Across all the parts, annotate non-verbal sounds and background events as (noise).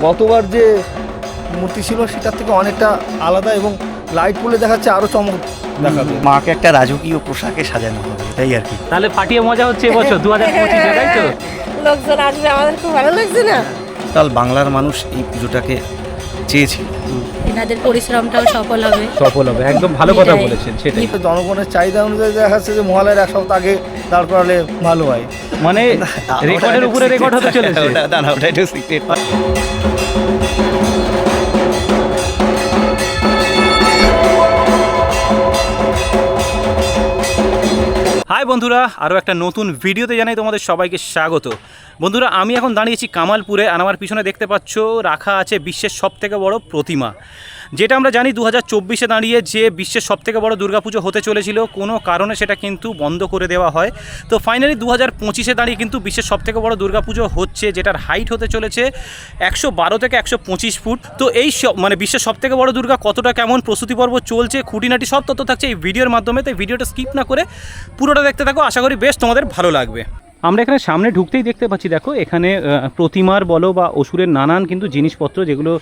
গতবার যে মূর্তি ছিল সেটার থেকে অনেকটা আলাদা এবং লাইট পড়লে দেখাচ্ছে আরও চমক দেখাবে। মাকে একটা রাজকীয় পোশাকে সাজানো হবে এটাই আর কি। তাহলে ফাটিয়ে মজা হচ্ছে এবছর দু হাজার পঁচিশে তাই তো? (laughs) লোকজন আসবে আমাদের খুব ভালো লাগছে না। কাল বাংলার মানুষ এই পুজোটাকে চেয়েছিল। এনাদের পরিশ্রমটাও সফল হবে। সফল হবে একদম ভালো কথা বলেছেন সেটাই। জনগণের চাহিদা অনুযায়ী দেখা যাচ্ছে যে মহালয়ের এক সপ্তাহ আগে দাঁড় করালে ভালো হয়। মানে (laughs) রেকর্ডের উপরে রেকর্ড হতে চলেছে। (laughs) ওটা একটু সিক্রেট হাই বন্ধুরা আরও একটা নতুন ভিডিওতে জানাই তোমাদের সবাইকে স্বাগত। বন্ধুরা আমি এখন দাঁড়িয়েছি কামালপুরে আর আমার পিছনে দেখতে পাচ্ছ রাখা আছে বিশ্বের সবথেকে বড় প্রতিমা। যেটা আমরা জানি দু হাজার চব্বিশে দাঁড়িয়ে যে বিশ্বের সবথেকে বড় দুর্গাপুজো হতে চলেছিল, কোনো কারণে সেটা কিন্তু বন্ধ করে দেওয়া হয়। তো ফাইনালি দু হাজার পঁচিশে দাঁড়িয়ে কিন্তু বিশ্বের সবথেকে বড় দুর্গাপুজো হচ্ছে, যেটার হাইট হতে চলেছে একশো বারো থেকে একশো পঁচিশ ফুট। তো এই মানে বিশ্বের সবথেকে বড় দুর্গা কতটা, কেমন প্রস্তুতি পর্ব চলছে, খুঁটিনাটি সব তথ্য থাকছে এই ভিডিওর মাধ্যমে। তাই ভিডিওটা স্কিপ না করে পুরোটা দেখতে থাকো, আশা করি বেশ তোমাদের ভালো লাগবে। আমরা এখানে সামনে ঢুকতেই দেখতে পাচ্ছি, দেখো, এখানে প্রতিমার বলো বা অসুরের নানান কিন্তু জিনিসপত্র যেগুলো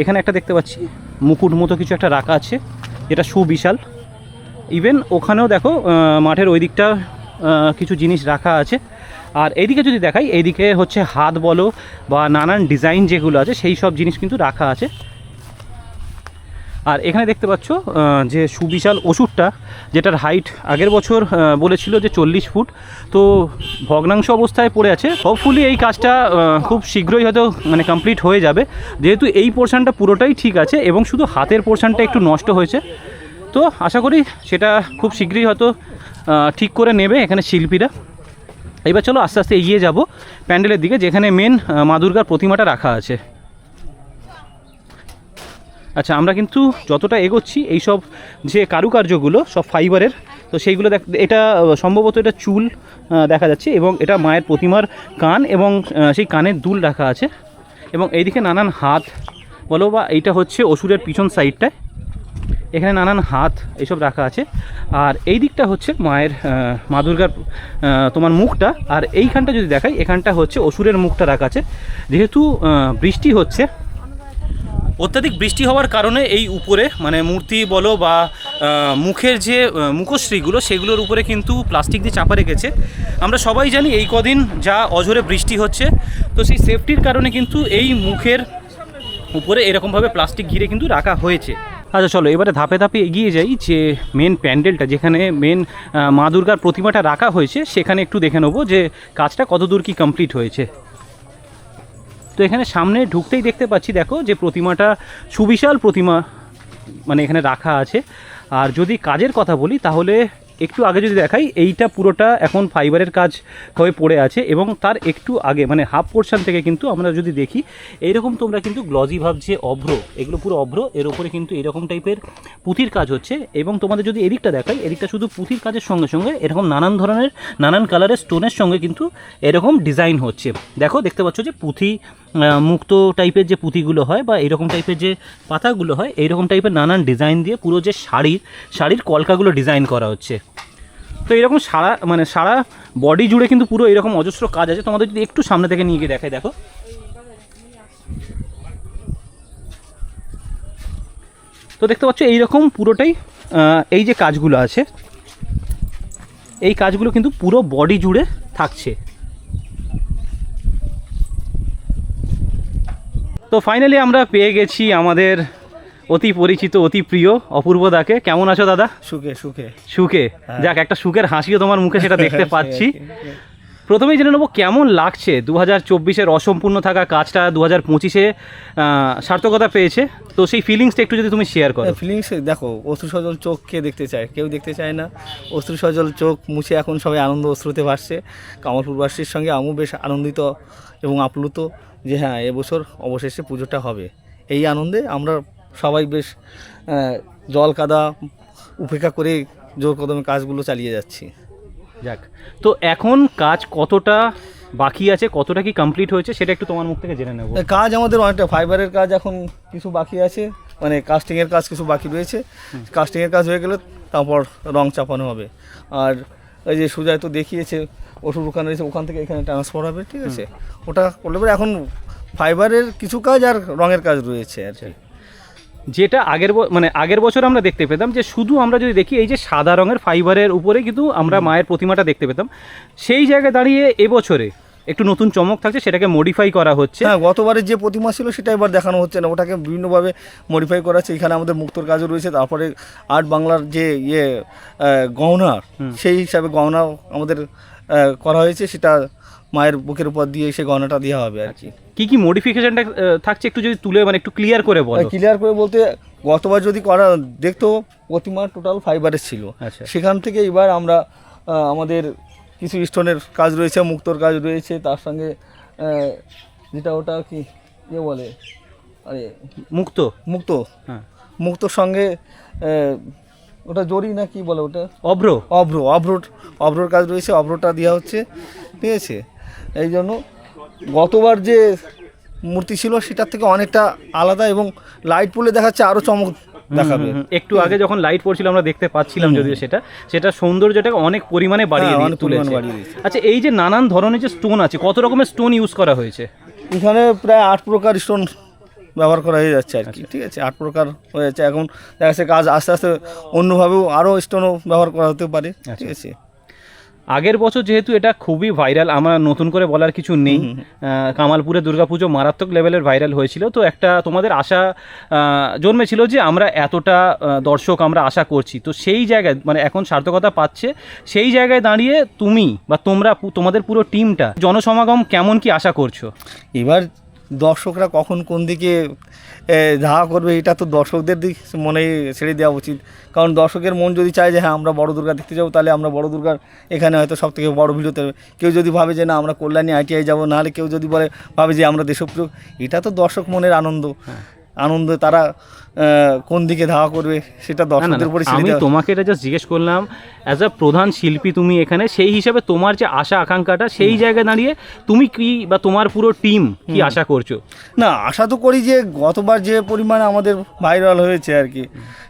এখানে একটা দেখতে পাচ্ছি। মুকুট মতো কিছু একটা রাখা আছে, যেটা সুবিশাল। ইভেন ওখানেও দেখো মাঠের ওই দিকটা কিছু জিনিস রাখা আছে। আর এইদিকে যদি দেখাই এইদিকে হচ্ছে হাত বলো বা নানান ডিজাইন যেগুলো আছে, সেই সব জিনিস কিন্তু রাখা আছে। আর এখানে দেখতে পাচ্ছ যে সুবিশাল ওষুধটা, যেটার হাইট আগের বছর বলেছিল যে চল্লিশ ফুট, তো ভগ্নাংশ অবস্থায় পড়ে আছে। হোপফুলি এই কাজটা খুব শীঘ্রই হয়তো মানে কমপ্লিট হয়ে যাবে। যেহেতু এই পোর্শনটা পুরোটাই ঠিক আছে, এবং শুধু হাতের পোর্শনটা একটু নষ্ট হয়েছে। তো আশা করি সেটা খুব শীঘ্রই হয়তো ঠিক করে নেবে এখানে শিল্পীরা। এবার চলো আস্তে আস্তে এগিয়ে যাব প্যান্ডেলের দিকে, যেখানে মেন মা দুর্গার প্রতিমাটা রাখা আছে। আচ্ছা আমরা কিন্তু যতটা এগোচ্ছি, এইসব যে কারুকার্যগুলো, সব ফাইবারের, তো সেইগুলো দেখ, এটা সম্ভবত এটা চুল দেখা যাচ্ছে এবং এটা মায়ের প্রতিমার কান এবং সেই কানের দুল রাখা আছে এবং এইদিকে নানান হাত, বলো বা এইটা হচ্ছে অসুরের পিছন সাইডটায়, এখানে নানান হাত এইসব রাখা আছে আর এই দিকটা হচ্ছে মায়ের মা দুর্গার তোমার মুখটা আর এইখানটা যদি দেখাই, এখানটা হচ্ছে অসুরের মুখটা রাখা আছে, যেহেতু বৃষ্টি হচ্ছে অত্যাধিক বৃষ্টি হওয়ার কারণে এই উপরে মানে মূর্তি বলো বা মুখের যে মুখশ্রীগুলো, সেগুলোর উপরে কিন্তু প্লাস্টিক দিয়ে চাপা রেখেছে। আমরা সবাই জানি এই কদিন যা অঝরে বৃষ্টি হচ্ছে। তো সেই সেফটির কারণে কিন্তু এই মুখের উপরে এরকমভাবে প্লাস্টিক ঘিরে কিন্তু রাখা হয়েছে। আচ্ছা চলো, এবারে ধাপে ধাপে এগিয়ে যাই যে মেন প্যান্ডেলটা, যেখানে মেন মা দুর্গার প্রতিমাটা রাখা হয়েছে, সেখানে একটু দেখে নেব যে কাজটা কতদূর কি কমপ্লিট হয়েছে। তো এখানে সামনে ঢুকতেই দেখতে পাচ্ছি, দেখো, যে প্রতিমাটা সুবিশাল প্রতিমা মানে এখানে রাখা আছে। আর যদি কাজের কথা বলি, তাহলে একটু আগে যদি দেখাই, এইটা পুরোটা এখন ফাইবারের কাজ হয়ে পড়ে আছে এবং তার একটু আগে মানে হাফ পোর্শন থেকে কিন্তু আমরা যদি দেখি, এইরকম তোমরা কিন্তু গ্লজি ভাব যে অভ্র, এগুলো পুরো অভ্র, এর উপরে কিন্তু এরকম টাইপের পুঁথির কাজ হচ্ছে এবং তোমাদের যদি এদিকটা দেখাই, এদিকটা শুধু পুঁথির কাজের সঙ্গে সঙ্গে এরকম নানান ধরনের, নানান কালারের স্টোনের সঙ্গে কিন্তু এরকম ডিজাইন হচ্ছে। দেখো, দেখতে পাচ্ছ যে পুঁথি মুক্ত টাইপের যে পুঁথিগুলো হয় বা এরকম টাইপের যে পাতাগুলো হয়, এইরকম টাইপের নানান ডিজাইন দিয়ে পুরো যে শাড়ির শাড়ির কলকাগুলো ডিজাইন করা হচ্ছে। তো এরকম সারা মানে সারা বডি জুড়ে কিন্তু পুরো এরকম অজস্র কাজ আছে। তোমাদের যদি একটু সামনে থেকে নিয়ে গিয়ে দেখাই, দেখো। তো দেখতে পাচ্ছ, এইরকম পুরোটাই এই যে কাজগুলো আছে, এই কাজগুলো কিন্তু পুরো বডি জুড়ে থাকছে। তো ফাইনালি আমরা পেয়ে গেছি আমাদের অতি পরিচিত অতি প্রিয় অপূর্ব দাকে। কেমন আছো দাদা? সুখে সুখে। সুখে? যাক একটা সুখের হাসিও তোমার মুখে সেটা (laughs) দেখতে পাচ্ছি। প্রথমেই জেনে নেব কেমন লাগছে দু হাজার চব্বিশের অসম্পূর্ণ থাকা কাজটা দু হাজার পঁচিশে সার্থকতা পেয়েছে? তো সেই ফিলিংসটা একটু যদি তুমি শেয়ার করো। ফিলিংস দেখো অশ্রু সজল চোখ কে দেখতে চায় কেউ দেখতে চায় না। অশ্রু সজল চোখ মুছে এখন সবাই আনন্দ অশ্রুতে ভাসছে। কামালপুরবাসীর সঙ্গে আমিও বেশ আনন্দিত এবং আপ্লুত যে হ্যাঁ এবছর অবশেষে পুজোটা হবে। এই আনন্দে আমরা সবাই বেশ জল কাদা উপেক্ষা করে জোর কদমে কাজগুলো চালিয়ে যাচ্ছি। যাক তো এখন কাজ কতটা বাকি আছে কতটা কি কমপ্লিট হয়েছে সেটা একটু তোমার মুখ থেকে জেনে নেব। কাজ আমাদের অনেকটা ফাইবারের কাজ এখন কিছু বাকি আছে মানে কাস্টিংয়ের কাজ কিছু বাকি রয়েছে। কাস্টিংয়ের কাজ হয়ে গেলে তারপর রং চাপানো হবে। আর এই যে সুজয় তো দেখিয়েছে ওষুধ ওখানে রয়েছে ওখান থেকে এখানে ট্রান্সফার হবে ঠিক আছে? ওটা করলে পরে এখন ফাইবারের কিছু কাজ আর রঙের কাজ রয়েছে আর কি। যেটা আগের ব- মানে আগের বছর আমরা দেখতে পেতাম যে শুধু আমরা যদি দেখি এই যে সাদা রঙের ফাইবারের উপরে কিন্তু আমরা মায়ের প্রতিমাটা দেখতে পেতাম। সেই জায়গায় দাঁড়িয়ে এবছরে একটু নতুন চমক থাকছে সেটাকে মডিফাই করা হচ্ছে। হ্যাঁ গতবারের যে প্রতিমা ছিল সেটা এবার দেখানো হচ্ছে না ওটাকে বিভিন্নভাবে মডিফাই করা হচ্ছে। এখানে আমাদের মুক্তর কাজও রয়েছে তারপরে আর্ট বাংলার যে ইয়ে গহনা সেই হিসাবে গহনাও আমাদের করা হয়েছে। সেটা মায়ের বুকের উপর দিয়ে সেই গহনাটা দেওয়া হবে আর কি। কি কি মডিফিকেশনটা থাকছে একটু যদি তুলে মানে একটু ক্লিয়ার করে বলো। ক্লিয়ার করে বলতে গতবার যদি করা দেখতো প্রতিমা টোটাল ফাইবারের ছিল। আচ্ছা। সেখান থেকে এবার আমরা আমাদের কিছু স্টোনের কাজ রয়েছে মুক্তোর কাজ রয়েছে তার সঙ্গে যেটা ওটা কি ইয়ে বলে? আরে মুক্ত? মুক্ত। হ্যাঁ। মুক্তোর সঙ্গে ওটা জরি না কি বলে ওটা? অভ্র? অভ্র অভ্র অভ্রর কাজ রয়েছে অভ্রটা দেওয়া হচ্ছে ঠিক আছে? এই জন্য গতবার যে মূর্তি ছিল সেটার থেকে অনেকটা আলাদা এবং লাইট পড়লে দেখাচ্ছে আরও চমক দেখাবে। একটু আগে যখন লাইট পড়ছিল আমরা দেখতে পাচ্ছিলাম যদিও সেটা সেটা সৌন্দর্যটাকে অনেক পরিমাণে বাড়িয়ে হ্যাঁ, অনেক তুলেছে। বাড়িয়ে আচ্ছা এই যে নানান ধরনের যে স্টোন আছে কত রকমের স্টোন ইউজ করা হয়েছে? এখানে প্রায় আট প্রকার স্টোন ব্যবহার করা হয়ে যাচ্ছে আর কি ঠিক আছে? আট প্রকার হয়ে যাচ্ছে এখন দেখা যাচ্ছে কাজ আস্তে আস্তে অন্যভাবেও আরও স্টোনও ব্যবহার করা হতে পারে ঠিক আছে? আগের বছর যেহেতু এটা খুবই ভাইরাল আমার নতুন করে বলার কিছু নেই। কামালপুরে দুর্গাপুজো মারাত্মক লেভেলের ভাইরাল হয়েছিল। তো একটা তোমাদের আশা জন্মেছিল যে আমরা এতটা দর্শক আমরা আশা করছি। তো সেই জায়গায় মানে এখন সার্থকতা পাচ্ছে সেই জায়গায় দাঁড়িয়ে তুমি বা তোমরা তোমাদের পুরো টিমটা জনসমাগম কেমন কি আশা করছ? এবার দর্শকরা কখন কোন দিকে ধাওয়া করবে, এটা তো দর্শকদের দিক মনে ছেড়ে দেওয়া উচিত। কারণ দর্শকের মন যদি চায় যে হ্যাঁ আমরা বড় দুর্গা দেখতে যাব, তাহলে আমরা বড় দুর্গার এখানে হয়তো সব থেকে বড় হতে হবে। কেউ যদি ভাবে যে, না, আমরা কল্যাণী আইটিআই যাব নাহলে কেউ যদি বলে, ভাবে যে, আমরা দেশপ্রিয়, এটা তো দর্শক মনের আনন্দ। আনন্দ তারা কোন দিকে ধাওয়া করবে সেটা দর্শকদের উপরে আমি তোমাকে এটা জাস্ট জিজ্ঞেস করলাম অ্যাজ আ প্রধান শিল্পী তুমি এখানে সেই হিসাবে তোমার যে আশা আকাঙ্ক্ষাটা সেই জায়গায় দাঁড়িয়ে তুমি কি বা তোমার পুরো টিম কি আশা করছ? না আশা তো করি যে গতবার যে পরিমাণে আমাদের ভাইরাল হয়েছে আর কি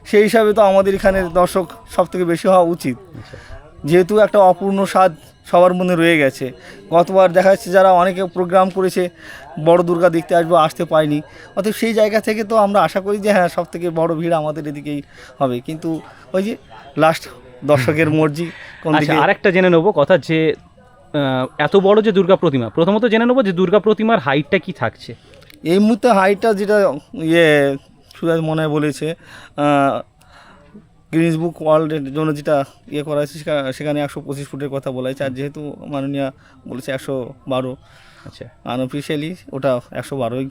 সেই হিসাবে তো আমাদের এখানে দর্শক সব থেকে বেশি হওয়া উচিত। যেহেতু একটা অপূর্ণ স্বাদ সবার মধ্যে রয়ে গেছে। গতবার দেখা যাচ্ছে যারা অনেকে প্রোগ্রাম করেছে বড় দুর্গা দেখতে আসব আসতে পায়নি অতএব সেই জায়গা থেকে তো আমরা আশা করি যে হ্যাঁ সব থেকে বড় ভিড় আমাদের এদিকেই হবে। কিন্তু ওই যে লাস্ট দর্শকের মর্জি কোন আচ্ছা দিকে আরেকটা জেনে নেব কথা যে এত বড় যে দুর্গা প্রতিমা প্রথমত জেনে নেব যে দুর্গা প্রতিমার হাইটটা কি থাকছে। এই মুহূর্তে হাইটটা যেটা ইয়ে সুরাজ মনে বলেছে গ্রিনিস বুক ওয়ার্ল্ডের জন্য যেটা ইয়ে করা হয়েছে সেখা- সেখানে একশো পঁচিশ ফুটের কথা বলা হয়েছে। আর যেহেতু মাননীয়া বলেছে একশো বারো আচ্ছা। আনঅফিসিয়ালি ওটা একশো বারোই।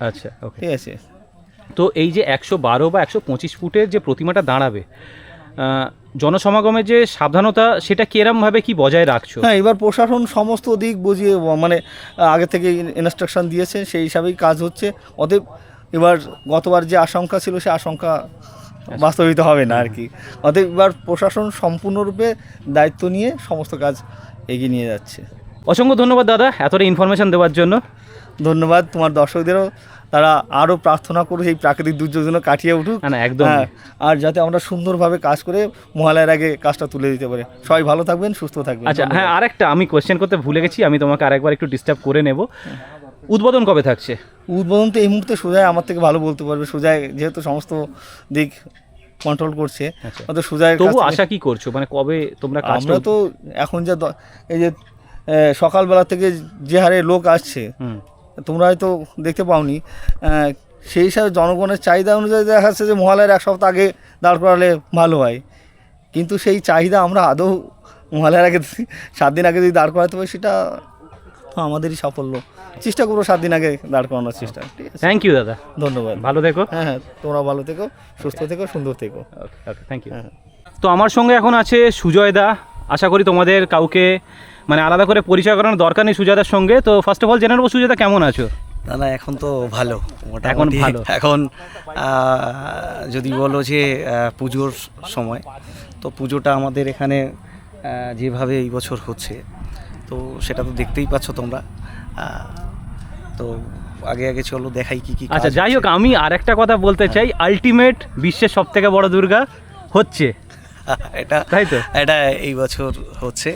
আচ্ছা ওকে ঠিক আছে। তো এই যে একশো বারো বা একশো পঁচিশ ফুটের যে প্রতিমাটা দাঁড়াবে জনসমাগমের যে সাবধানতা সেটা কিরমভাবে কি বজায় রাখছো? হ্যাঁ এবার প্রশাসন সমস্ত দিক বুঝিয়ে মানে আগে থেকে ইনস্ট্রাকশন দিয়েছে সেই হিসাবেই কাজ হচ্ছে। অতএব এবার গতবার যে আশঙ্কা ছিল সে আশঙ্কা বাস্তবিত হবে না আর কি। অতএব এবার প্রশাসন সম্পূর্ণরূপে দায়িত্ব নিয়ে সমস্ত কাজ এগিয়ে নিয়ে যাচ্ছে। অসংখ্য ধন্যবাদ দাদা এতটা ইনফরমেশন দেওয়ার জন্য। ধন্যবাদ তোমার দর্শকদেরও। তারা আরও প্রার্থনা করুক এই প্রাকৃতিক দুর্যোগ যেন কাটিয়ে উঠুক। না, না, একদম। হ্যাঁ, আর যাতে আমরা সুন্দরভাবে কাজ করে মহালয়ার আগে কাজটা তুলে দিতে পারি। সবাই ভালো থাকবেন সুস্থ থাকবেন। আচ্ছা হ্যাঁ আরেকটা আমি কোয়েশ্চেন করতে ভুলে গেছি আমি তোমাকে আরেকবার একটু ডিস্টার্ব করে নেব। উদ্বোধন কবে থাকছে? উদ্বোধন তো এই মুহূর্তে সোজাই আমার থেকে ভালো বলতে পারবে। সোজাই যেহেতু সমস্ত দিক কন্ট্রোল করছে আচ্ছা। অত সোজাই তবু আশা কি করছ? মানে কবে তোমরা আমরা তো এখন যা এই যে সকালবেলা থেকে যে হারে লোক আসছে তোমরা হয়তো দেখতে পাওনি সেই হিসাবে জনগণের চাহিদা অনুযায়ী দেখা যাচ্ছে যে মহালয়ার এক সপ্তাহ আগে দাঁড় করালে ভালো হয়। কিন্তু সেই চাহিদা আমরা আদৌ মহালয়ার আগে সাত দিন আগে যদি দাঁড় করাতে পারি সেটা আমাদেরই সাফল্য। চেষ্টা করব সাত দিন আগে দাঁড় করানোর চেষ্টা। ঠিক আছে? থ্যাংক ইউ দাদা। ধন্যবাদ। ভালো থেকো। হ্যাঁ হ্যাঁ তোমরা ভালো থেকো সুস্থ থেকো সুন্দর থেকো। ওকে ওকে থ্যাংক ইউ হ্যাঁ। তো আমার সঙ্গে এখন আছে সুজয় দা। আশা করি তোমাদের কাউকে মানে আলাদা করে পরিচয় করানোর দরকার নেই সুজয়দার সঙ্গে। তো ফার্স্ট অফ অল জেনে নেব সুজয়দা কেমন আছো? না না এখন তো ভালো মোটামুটি। এখন ভালো। এখন আহ, যদি বলো যে আহ, পুজোর সময় তো পুজোটা আমাদের এখানে আহ, যেভাবে এই বছর হচ্ছে তো সেটা তো দেখতেই পাচ্ছ তোমরা। আহ, তো আগে আগে চলো দেখাই কি কি আচ্ছা যাই হোক আমি আর একটা কথা বলতে চাই আলটিমেট বিশ্বের সব থেকে বড় দুর্গা হচ্ছে। (laughs) এটা তাই তো? এটা এই বছর হচ্ছে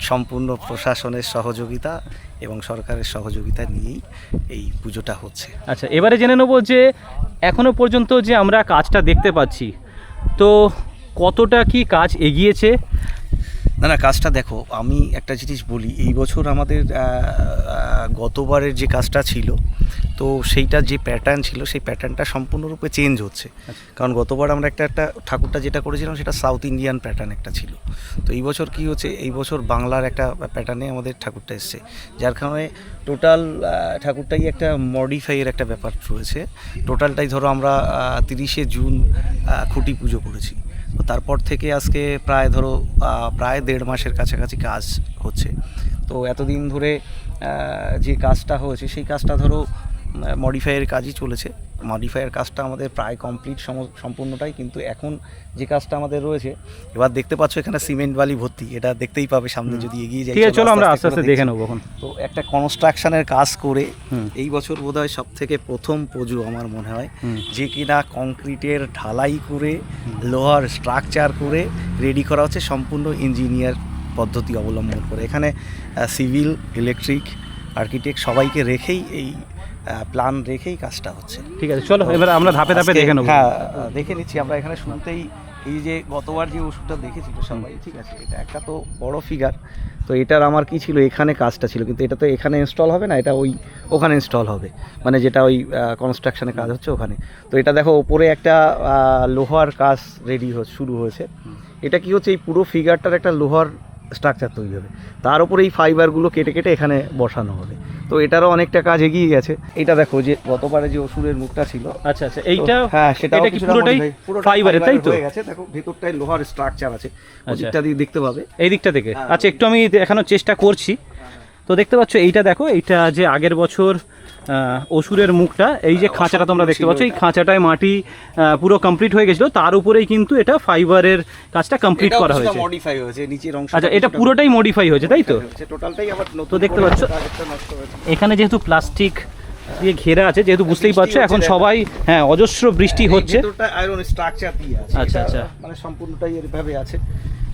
সম্পূর্ণ প্রশাসনের সহযোগিতা এবং সরকারের সহযোগিতা নিয়েই এই পুজোটা হচ্ছে। আচ্ছা এবারে জেনে নেব যে এখনও পর্যন্ত যে আমরা কাজটা দেখতে পাচ্ছি তো কতটা কি কাজ এগিয়েছে? না না কাজটা দেখো আমি একটা জিনিস বলি এই বছর আমাদের গতবারের যে কাজটা ছিল তো সেইটা যে প্যাটার্ন ছিল সেই প্যাটার্নটা সম্পূর্ণরূপে চেঞ্জ হচ্ছে। কারণ গতবার আমরা একটা একটা ঠাকুরটা যেটা করেছিলাম সেটা সাউথ ইন্ডিয়ান প্যাটার্ন একটা ছিল। তো এই বছর কি হচ্ছে এই বছর বাংলার একটা প্যাটার্নে আমাদের ঠাকুরটা এসছে যার কারণে টোটাল ঠাকুরটাই একটা মডিফাইয়ের একটা ব্যাপার রয়েছে। টোটালটাই ধরো আমরা তিরিশে জুন খুঁটি পুজো করেছি। তো তারপর থেকে আজকে প্রায় ধরো প্রায় দেড় মাসের কাছাকাছি কাজ হচ্ছে। তো এতদিন ধরে যে কাজটা হয়েছে, সেই কাজটা ধরো মডিফাইয়ের কাজই চলেছে। মডিফাইয়ের কাজটা আমাদের প্রায় কমপ্লিট সম্পূর্ণটাই কিন্তু এখন যে কাজটা আমাদের রয়েছে এবার দেখতে পাচ্ছ এখানে সিমেন্ট বালি ভর্তি এটা দেখতেই পাবে সামনে যদি এগিয়ে যাই চলো আমরা আস্তে আস্তে দেখে। নেব এখন। তো একটা কনস্ট্রাকশনের কাজ করে। এই বছর বোধহয় সব থেকে প্রথম পুজো আমার মনে হয় যে কিনা কংক্রিটের ঢালাই করে লোহার স্ট্রাকচার করে রেডি করা হচ্ছে সম্পূর্ণ ইঞ্জিনিয়ার পদ্ধতি অবলম্বন করে। এখানে সিভিল ইলেকট্রিক আর্কিটেক্ট সবাইকে রেখেই এই প্ল্যান রেখেই কাজটা হচ্ছে। ঠিক আছে চলো এবার আমরা ধাপে ধাপে দেখে নেব। হ্যাঁ দেখে নিচ্ছি আমরা এখানে শুনতেই এই যে গতবার যে ওষুধটা দেখেছিল সবাই ঠিক আছে এটা একটা তো বড় ফিগার তো এটার আমার কি ছিল এখানে কাজটা ছিল কিন্তু এটা তো এখানে ইনস্টল হবে না এটা ওই ওখানে ইনস্টল হবে মানে যেটা ওই কনস্ট্রাকশনে কাজ হচ্ছে ওখানে। তো এটা দেখো ওপরে একটা লোহার কাজ রেডি শুরু হয়েছে। এটা কি হচ্ছে এই পুরো ফিগারটার একটা লোহার স্ট্রাকচার তৈরি হবে। তার উপরে এই ফাইবারগুলো কেটে কেটে এখানে বসানো হবে। তো এটারও অনেকটা কাজ এগিয়ে গেছে। এটা দেখো যে গতবারে যে অসুরের মুখটা ছিল আচ্ছা আচ্ছা এইটা হ্যাঁ সেটা কি পুরোটাই ফাইবারের তাই তো? হয়ে গেছে। দেখো ভেতরটাই লোহার স্ট্রাকচার আছে। আচ্ছা। ওদিকটা দিয়ে দেখতে পাবে। এই দিকটা থেকে হ্যাঁ। আচ্ছা একটু আমি দেখানোর চেষ্টা করছি। তো দেখতে পাচ্ছ এইটা দেখো এইটা যে আগের বছর অসুরের মুখটা এই যে খাঁচাটা তোমরা দেখতে পাচ্ছ এই খাঁচাটায় মাটি পুরো কমপ্লিট হয়ে গেছিল। তার উপরেই কিন্তু এটা ফাইবারের কাজটা কমপ্লিট করা হয়েছে। মডিফাই হয়েছে নিচের অংশ আচ্ছা এটা পুরোটাই মডিফাই হয়েছে তাই তো? টোটালটাই আবার তো দেখতে পাচ্ছ? এখানে যেহেতু প্লাস্টিক দিয়ে ঘেরা আছে যেহেতু বুঝতেই পারছ এখন সবাই হ্যাঁ অজস্র বৃষ্টি হচ্ছে। আয়রন স্ট্রাকচার দিয়ে আছে আচ্ছা, আচ্ছা। মানে সম্পূর্ণটাই এরভাবে আছে।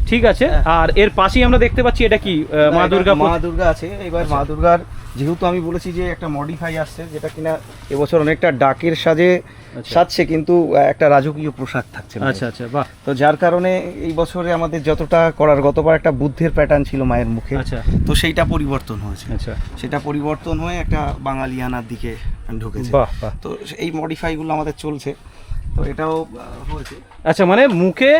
ঠিক আছে আর এর পাশেই আমরা দেখতে পাচ্ছি এটা কি মা দুর্গা মা দুর্গা আছে এবার মা দুর্গার যেহেতু আমি বলেছি যে একটা মডিফাই আসছে যেটা কিনা এবছর অনেকটা ডাকের সাজে সাজছে কিন্তু একটা রাজকীয় পোশাক থাকছে আচ্ছা আচ্ছা বাহ। তো যার কারণে এই বছরে আমাদের যতটা করার গতবার একটা বুদ্ধের প্যাটার্ন ছিল মায়ের মুখে আচ্ছা। তো সেইটা পরিবর্তন হয়েছে। আচ্ছা। সেটা পরিবর্তন হয়ে একটা বাঙালিয়ানার দিকে ঢুকেছে। বাহ বাহ। তো এই মডিফাইগুলো আমাদের চলছে। তো এটাও হয়েছে। আচ্ছা মানে মুখে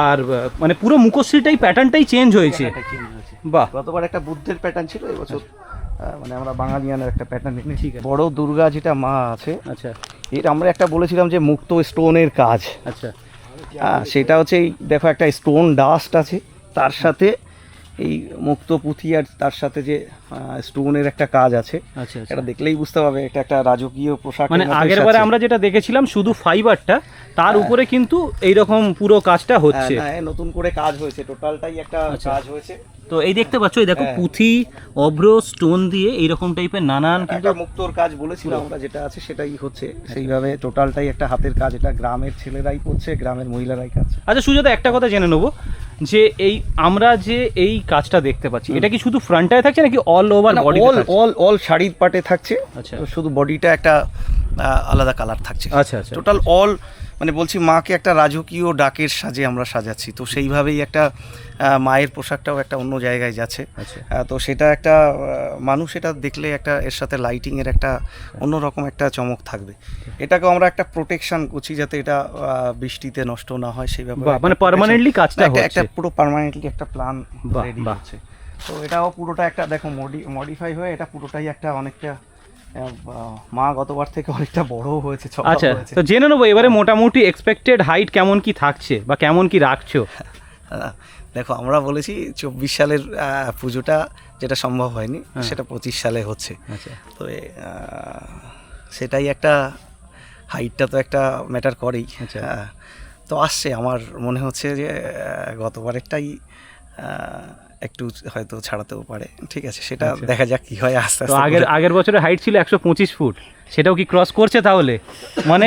আর মানে পুরো মুখশ্রীটাই প্যাটার্নটাই চেঞ্জ হয়েছে। এটা change হয়েছে। বাহ। গতবার একটা বুদ্ধের প্যাটার্ন ছিল এবছর আহ, মানে আমরা বাঙালিয়ানের একটা প্যাটার্ন ঠিক আছে। বড় দুর্গা যেটা মা আছে আচ্ছা। এটা আমরা একটা বলেছিলাম যে মুক্ত স্টোনের কাজ। আচ্ছা। হ্যাঁ সেটা হচ্ছে এই দেখো একটা স্টোন ডাস্ট আছে তার সাথে এই মুক্ত পুঁথি আর তার সাথে যে স্টোনের একটা কাজ আছে আচ্ছা আচ্ছা। এটা দেখলেই বুঝতে পারবে এটা একটা রাজকীয় পোশাক মানে আগের বারে আমরা যেটা দেখেছিলাম শুধু ফাইবারটা তার উপরে কিন্তু এইরকম পুরো কাজটা হচ্ছে। হ্যাঁ, নতুন করে কাজ হয়েছে টোটালটাই একটা আচ্ছা। কাজ হয়েছে। তো এই দেখতে পাচ্ছ এই দেখো হ্যাঁ। পুঁথি অভ্র স্টোন দিয়ে এইরকম টাইপের নানান কিন্তু মুক্তোর কাজ বলেছিলাম আমরা যেটা আছে সেটাই হচ্ছে। সেইভাবে টোটালটাই একটা হাতের কাজ এটা গ্রামের ছেলেরাই করছে গ্রামের মহিলারাই কাজ আচ্ছা সুজাতা একটা কথা জেনে নেব। যে এই আমরা যে এই কাজটা দেখতে পাচ্ছি এটা কি শুধু ফ্রন্টটায় থাকছে নাকি all over body all all all শাড়ির পাটে থাকছে। আচ্ছা। শুধু বডিটা একটা আলাদা কালার থাকছে। আচ্ছা আচ্ছা। টোটাল অল মানে বলছি মাকে একটা রাজকীয় ডাকের সাজে আমরা সাজাচ্ছি। তো সেইভাবেই একটা মায়ের পোশাকটাও একটা অন্য জায়গায় যাচ্ছে। আচ্ছা। তো সেটা একটা মানুষ এটা দেখলে একটা এর সাথে লাইটিংয়ের এর একটা অন্যরকম একটা চমক থাকবে। এটাকেও আমরা একটা প্রোটেকশন করছি যাতে এটা বৃষ্টিতে নষ্ট না হয় সেই ব্যাপারে মানে permanently কাজটা একটা- একটা পুরো পার্মানেন্টলি একটা প্ল্যান রেডি। হচ্ছে। তো এটাও পুরোটা একটা দেখো মডিফাই হয়ে এটা পুরোটাই একটা অনেকটা মা গতবার থেকে অনেকটা বড় হয়েছে আচ্ছা তো জেনে নেব এবারে মোটামুটি এক্সপেক্টেড হাইট কেমন কি থাকছে বা কেমন কি রাখছো? দেখো আমরা বলেছি চব্বিশ সালের পুজোটা যেটা সম্ভব হয়নি সেটা পঁচিশ সালে হচ্ছে। আচ্ছা। তো সেটাই একটা হাইটটা তো একটা ম্যাটার করেই। আচ্ছা। হ্যাঁ। তো আসছে আমার মনে হচ্ছে যে গতবারেরটাই আহ, একটু হয়তো ছাড়াতেও পারে ঠিক আছে সেটা দেখা যাক কি হয় আস্তে আস্তে আগের করে। আগের দেখা যাক কি হয় আস্তে আস্তে। আগের আগের বছরের হাইট ছিল একশো পঁচিশ ফুট সেটাও কি ক্রস করছে তাহলে মানে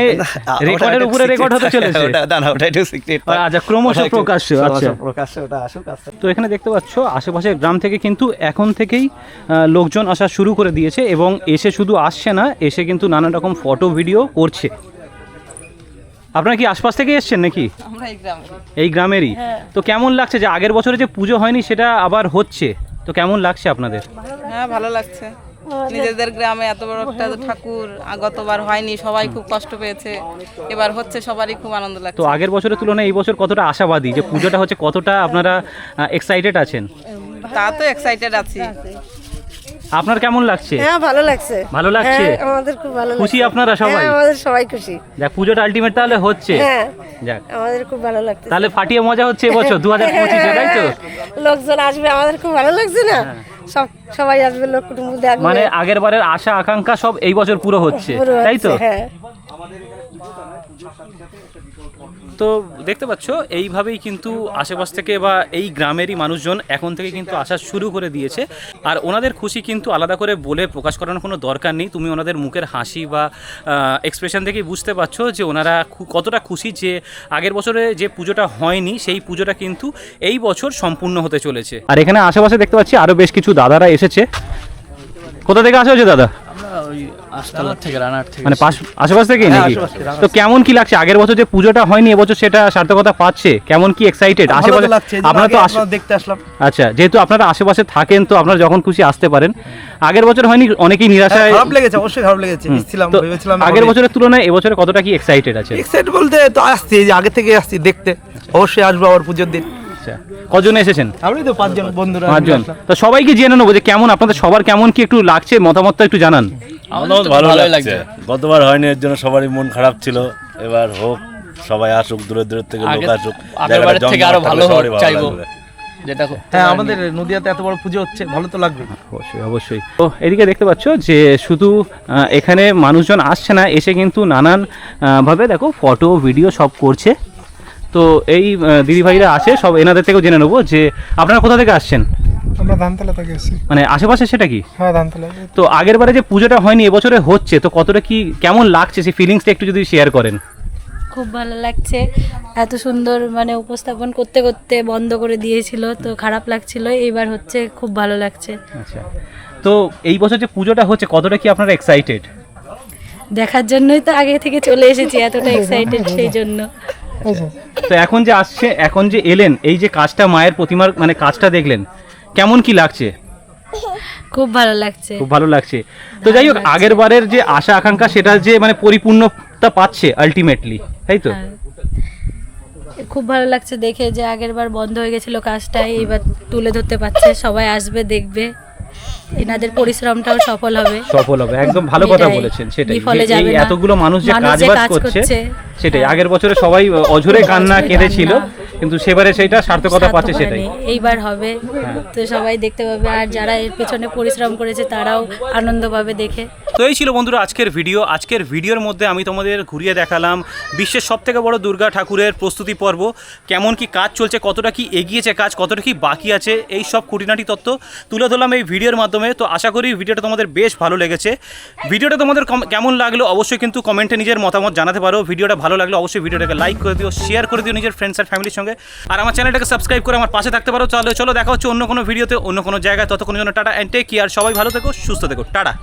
রেকর্ডের উপরে রেকর্ড হতে চলেছে না না ওটা একটু সিক্রেট আচ্ছা, ক্রমশ প্রকাশ্য, আচ্ছা। প্রকাশ্য ওটা আসুক আস্তে তো এখানে দেখতে পাচ্ছ আশেপাশের গ্রাম থেকে কিন্তু এখন থেকেই লোকজন আসা শুরু করে দিয়েছে এবং এসে শুধু আসছে না এসে কিন্তু নানা রকম ফটো ভিডিও করছে আপনারা কি আশপাশ থেকে এসছেন নাকি? আমরা এই গ্রামে। এই গ্রামেরই? হ্যাঁ। তো কেমন লাগছে যে আগের বছরে যে পুজো হয়নি সেটা আবার হচ্ছে? তো কেমন লাগছে আপনাদের? হ্যাঁ ভালো লাগছে। নিজেদের গ্রামে এত বড় একটা ঠাকুর গতবার হয়নি সবাই খুব কষ্ট পেয়েছে। এবার হচ্ছে সবারই খুব আনন্দ তো আগের বছরের তুলনায় এই বছর কতটা আশাবাদী যে পুজোটা হচ্ছে কতটা আপনারা এক্সাইটেড আছেন? তা তো এক্সাইটেড আছি। আপনার কেমন লাগছে? হ্যাঁ ভালো লাগছে। ভালো লাগছে? হ্যাঁ, আমাদের খুব ভালো লাগছে। খুশি আপনারা সবাই? হ্যাঁ আমাদের সবাই খুশি। যাক পুজোটা আলটিমেট তাহলে হচ্ছে। হ্যাঁ যাক। আমাদের খুব ভালো লাগছে তাহলে ফাটিয়ে মজা হচ্ছে এবছর দু হাজার পঁচিশে তাই তো? লোকজন আসবে আমাদের খুব ভালো লাগছে না? সব সবাই আসবে লোক কুটুম্ব দেখবে। মানে আগের বারের আশা আকাঙ্ক্ষা সব এই বছর পুরো হচ্ছে তাই তো? হ্যাঁ। তো দেখতে পাচ্ছ, এইভাবেই কিন্তু আশেপাশ থেকে বা এই গ্রামেরই মানুষজন এখন থেকে কিন্তু আসা শুরু করে দিয়েছে। আর ওনাদের খুশি কিন্তু আলাদা করে বলে প্রকাশ করানোর কোনো দরকার নেই। তুমি ওনাদের মুখের হাসি বা এক্সপ্রেশন থেকেই বুঝতে পারছ যে ওনারা কতটা খুশি যে আগের বছরে যে পুজোটা হয়নি, সেই পুজোটা কিন্তু এই বছর সম্পূর্ণ হতে চলেছে। আর এখানে আশেপাশে দেখতে পাচ্ছি আরও বেশ কিছু দাদারা এসেছে। কোথা থেকে আসা হয়েছে দাদা? মানে আশেপাশ থেকেই নাকি? তো কেমন কি লাগছে? আগের বছর যে পুজোটা হয়নি এবছর সেটা সার্থকতা পাচ্ছে? কেমন কি এক্সাইটেড আশেপাশে আপনারা তো দেখতে আসলাম। আচ্ছা যেহেতু আপনারা আশেপাশে থাকেন তো আপনারা যখন খুশি আসতে পারেন। আগের বছর হয়নি অনেকেই নিরাশায় খারাপ লেগেছে অবশ্যই খারাপ লেগেছে। ছিলাম ভেবেছিলাম আগের বছরের তুলনায় এবছরে কতটা কি এক্সাইটেড আছে? এক্সাইট বলতে তো আসছি যে আগে থেকে আসছি দেখতে। অবশ্যই আসব আবার পুজোর দিন। আচ্ছা কজন এসেছেন? আমি তো পাঁচজন বন্ধুরা পাঁচজন। তো সবাইকে জেনে নেব যে কেমন আপনাদের সবার কেমন কি একটু লাগছে মতামতটা একটু জানান। আমাদের ভালো লাগছে। গতবার হয়নি এর জন্য সবারই মন খারাপ ছিল। এবার হোক সবাই আসুক দূরে দূরে থেকে লোক আসুক। আগের থেকে আরও ভালো হোক, চাইব। যেটা হ্যাঁ আমাদের নদিয়াতে এত বড় পুজো হচ্ছে ভালো তো লাগবে। অবশ্যই অবশ্যই। তো এদিকে দেখতে পাচ্ছ যে শুধু এখানে মানুষজন আসছে না এসে কিন্তু নানান আহ, ভাবে দেখো ফটো ভিডিও সব করছে। তো এই দিদিভাইরা আসে সব এনাদের থেকেও জেনে নেব যে আপনারা কোথা থেকে আসছেন? আমরা ধানতলা থেকে এসেছি মানে আশেপাশে সেটা কি? হ্যাঁ ধানতলা। তো আগের বারে যে পুজোটা হয়নি এবছরে হচ্ছে তো কতটা কি কেমন লাগছে? সেই ফিলিংসটা একটু যদি শেয়ার করেন। খুব ভালো লাগছে। এত সুন্দর মানে উপস্থাপন করতে করতে বন্ধ করে দিয়েছিল তো খারাপ লাগছিল। এইবার হচ্ছে খুব ভালো লাগছে। আচ্ছা। তো এই বছর যে পুজোটা হচ্ছে কতটা কি আপনারা এক্সাইটেড দেখার জন্যই তো আগে থেকে চলে এসেছি এতটা এক্সাইটেড সেই জন্য। তো এখন যে আসছে এখন যে এলেন এই যে কাজটা মায়ের প্রতিমার মানে কাজটা দেখলেন কেমন কি লাগছে? খুব ভালো লাগছে। খুব ভালো লাগছে। তো যাই হোক আগের বারের যে আশা আকাঙ্ক্ষা সেটা যে মানে পরিপূর্ণতা পাচ্ছে আলটিমেটলি তাই তো? হ্যাঁ। খুব ভালো লাগছে দেখে যে আগের বার বন্ধ হয়ে গেছিল কাজটা এইবার তুলে ধরতে পারছে সবাই আসবে দেখবে। এনাদের পরিশ্রমটাও সফল হবে সফল হবে একদম ভালো কথা বলেছেন সেটাই এই এতগুলো মানুষ যে কাজ করছে। সেটাই। আগের বছরে সবাই অঝরে কান্না কেঁদেছিল। কিন্তু সেবারে সেটা সার্থকতা পাচ্ছে সেটাই। এইবার হবে। তো সবাই দেখতে পাবে আর যারা এর পেছনে পরিশ্রম করেছে তারাও আনন্দ পাবে দেখে। তো এই ছিল বন্ধুরা আজকের ভিডিও। আজকের ভিডিওর মধ্যে আমি তোমাদের ঘুরিয়ে দেখালাম বিশ্বের সব থেকে বড় দুর্গা ঠাকুরের প্রস্তুতি পর্ব। কেমন কি কাজ চলছে কতটা কি এগিয়েছে কাজ কতটা কি বাকি আছে এই সব খুঁটিনাটি তত্ত্ব তুলে ধরলাম এই ভিডিওর মাধ্যমে। তো আশা করি ভিডিওটা তোমাদের বেশ ভালো লেগেছে। ভিডিওটা তোমাদের কেমন লাগল অবশ্যই কিন্তু কমেন্টে নিজের মতামত জানাতে পারো। ভিডিওটা ভালো লাগল অবশ্যই ভিডিওটাকে লাইক করে দিও শেয়ার করে দিও নিজের ফ্রেন্ডস আর ফ্যামিলির সঙ্গে। আর আমার চ্যানেলটাকে সাবস্ক্রাইব করে আমার পাশে থাকতে পারো। চলো চলো দেখা হচ্ছে অন্য কোনো ভিডিওতে অন্য কোনো জায়গায়। ততক্ষণের জন্য টাটা অ্যান্ড টেক কেয়ার সবাই ভালো থেকো, সুস্থ থেকো। টাটা।